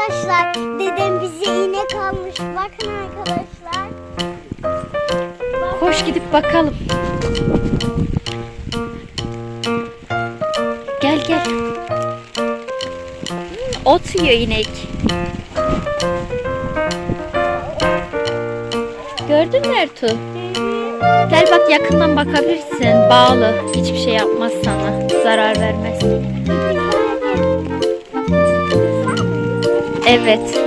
arkadaşlar. Dedem bize inek almış. Bakın arkadaşlar. Koş gidip bakalım. Gel gel. Ot yiyor inek. Gördün mü Ertuğ? Gel bak yakından bakabilirsin. Bağlı. Hiçbir şey yapmaz sana. Zarar vermez. Evet.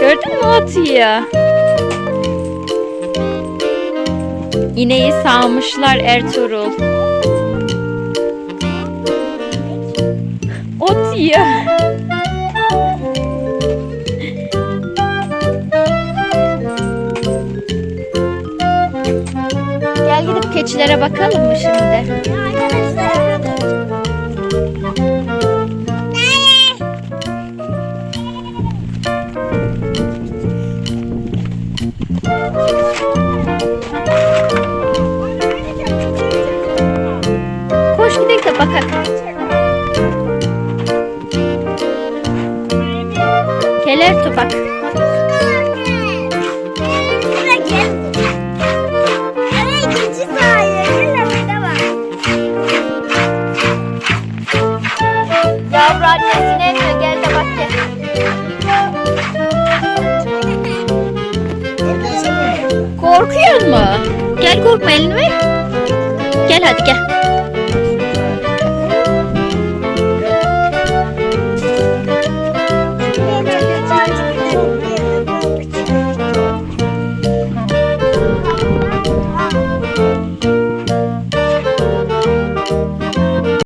Gördün mü yiyor? İneği sağmışlar Ertuğrul. Ot yiyor. Gel gidip keçilere bakalım mı şimdi? Arkadaşlar. Koş gidelim de bakalım. Gel Ertuğ bak. Yavru annesini emiyor. Gel de bak gel. Korkuyor mu? Gel korkma elini ver. Gel hadi gel.